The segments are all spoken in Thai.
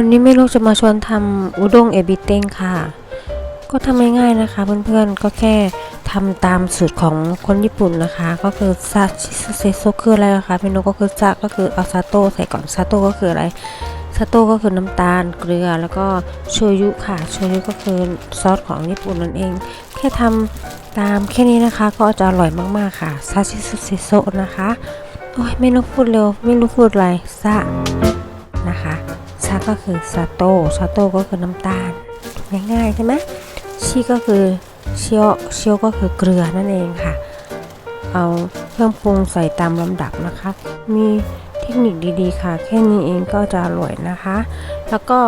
วันนี้ไม่รู้จะมาชวนทำอุด้งเอบิเต้งค่ะ ก็ทำง่ายๆนะคะเพื่อนๆ ก็แค่ทำตามสูตรของคนญี่ปุ่นนะคะ ก็คือซาชิเซโซคืออะไรนะคะเมนูก็คือซาก็คือเอาซาโต้ใส่ก่อนซาโต้ก็คืออะไรซาโต้ก็คือน้ำตาลเกลือแล้วก็โชยุค่ะโชยุก็คือซอสของญี่ปุ่นนั่นเอง แค่ทำตามแค่นี้นะคะ ก็จะอร่อยมากๆค่ะซาชิเซโซนะคะโอ้ยไม่รู้พูดเร็วไม่รู้พูดอะไรซา ซาก็คือซาโต้ซาโต้ก็คือน้ำตาลง่ายๆใช่ไหมชีก็คือเชียวเชียวก็คือเกลือนั่นเองค่ะ เอาเครื่องปรุงใส่ตามลำดับนะคะ มีเทคนิคดีๆค่ะ แค่นี้เองก็จะอร่อยนะคะ แล้วก็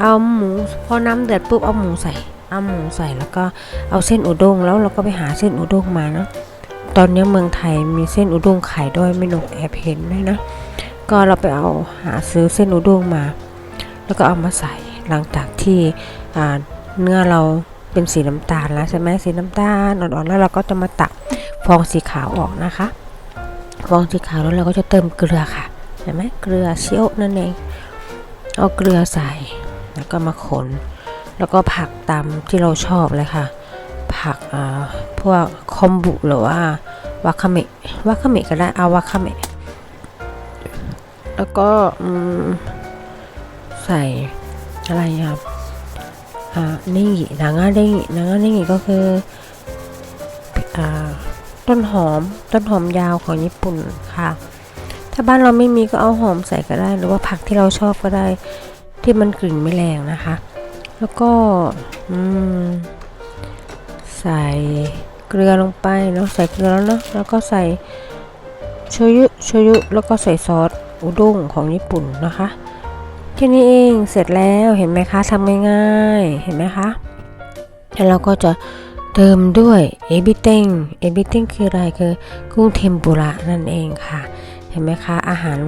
เอาหมูพอน้ำเดือดปุ๊บเอาหมูใส่เอาหมูใส่แล้วก็เอาเส้นอุด้งแล้วเราก็ไปหาเส้นอุด้งมาเนาะตอนนี้เมืองไทยมีเส้นอุด้งขายด้วยไม่นกแอบเห็นด้วยนะ ก็เราไปเอาหาซื้อเส้นอุด้งมา แล้วก็เอามาใส่หลังจากที่เนื้อเราเป็นสีน้ำตาลแล้วใช่ไหมสีน้ำตาลอ่อนๆแล้วเราก็จะมาตักฟองสีขาวออกนะคะ ฟองสีขาวแล้วเราก็จะเติมเกลือค่ะเห็นไหมเกลือเชี่ยวนั่นเองเอาเกลือใส่แล้วก็มาขน แล้วก็ผักตามที่เราชอบเลยค่ะ ผักพวกคอมบุหรือว่าวาคาเมะวาคาเมะก็ได้เอาวาคาเมะแล้วก็อืม ใส่อะไรอะอ่านี่นางาเด้งนางาเด้งก็คืออ่าต้นหอมต้นหอมยาวของญี่ปุ่นค่ะ ถ้าบ้านเราไม่มีก็เอาหอมใส่ก็ได้ หรือว่าผักที่เราชอบก็ได้ ที่มันกลิ่นไม่แรงนะคะ แล้วก็อืมใส่เกลือลงไปเนาะใส่เกลือแล้วเนาะแล้วก็ใส่โชยุโชยุแล้วก็ใส่ซอสอุด้งของญี่ปุ่นนะคะ ค่นี้เองเสร็จแล้วเห็นไหมคะทำง่ายๆเห็นไหมคะแล้วเราก็จะเติมด้วยเอบิเต้งเอบิเต้งคืออะไรคือกุ้งเทมปุระนั่นเองค่ะ เห็นไหมคะ อาหาร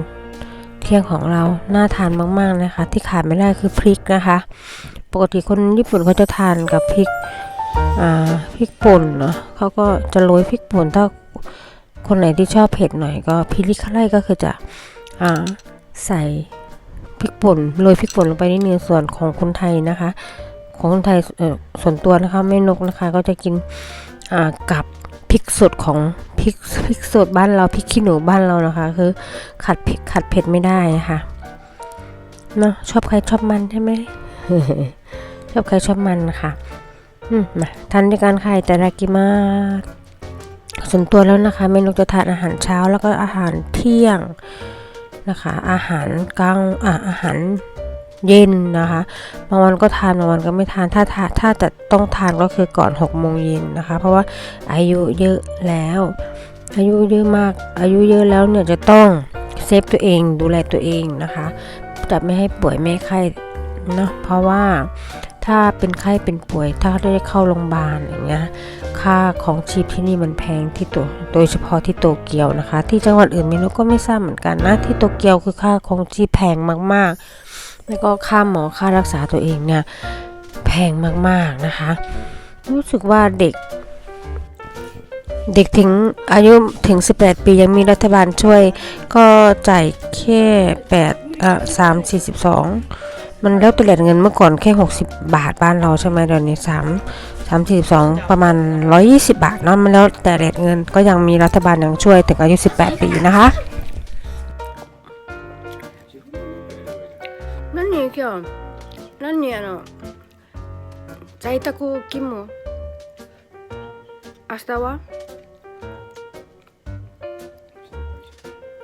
เที่ยงของเราน่าทานมากๆนะคะ ที่ขาดไม่ได้คือพริกนะคะ ปกติคนญี่ปุ่นเขาจะทานกับพริกพริกป่นเนาะเขาก็จะโรยพริกป่นถ้าคนไหนที่ชอบเผ็ดหน่อยก็พริกคาไล่ก็คือจะอใส่ พริกป่นโรยพริกป่นลงไปนิดนึงส่วนของคนไทยนะคะ ของคนไทยส่วนตัวนะคะไม่นกนะคะ ก็จะกินกับพริกสดของพริกพริกสดบ้านเราพริกขี้หนูบ้านเรานะคะ คือขัดเผ็ดขัดเผ็ดไม่ได้ะค่ะเนาะชอบใครชอบมันใช่ไหมชอบใครชอบมันค่ะอืมมาทานด้วยกันค่ะแต่รากิมาส่วนตัวแล้วนะคะเมนูจะทานอาหารเช้าแล้วก็อาหารเที่ยง นะคะ อาหารกลางอาอาหารเย็นนะคะ บางวันก็ทานบางวันก็ไม่ทาน ถ้าทานถ้าจะต้องทานก็คือก่อน6โมงเย็นนะคะ เพราะว่าอายุเยอะแล้ว อายุเยอะมาก อายุเยอะแล้วเนี่ยจะต้องเซฟตัวเองดูแลตัวเองนะคะ จะไม่ให้ป่วยไม่ไข้เนาะเพราะว่า ถ้าเป็นไข้เป็นป่วย ถ้าได้เข้าโรงพยาบาลอย่างเงี้ยค่าของชีพที่นี่มันแพงที่ตัวโดยเฉพาะที่โตเกียวนะคะ ที่จังหวัดอื่นไม่รู้ก็ไม่ทราบเหมือนกันนะ ที่โตเกียวคือค่าของชีพแพงมากๆ แล้วก็ค่าหมอค่ารักษาตัวเองเนี่ยแพงมากๆนะคะ รู้สึกว่าเด็ก เด็กถึงอายุถึง 18 ปียังมีรัฐบาลช่วยก็จ่ายแค่8อ่า3 42 มันแล้วแต่เหรียญเงินเมื่อก่อนแค่ 60 บาทบ้านเราใช่ไหมเดี๋ยวนี้3 3 42 ประมาณ 120 บาทเนาะมันแล้วแต่เหรียญเงินก็ยังมีรัฐบาลยังช่วยถึงอายุ 18 ปีนะคะ 何今日何あの在宅勤務明日は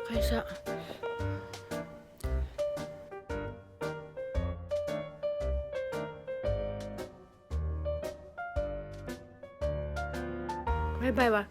会社 バイバイは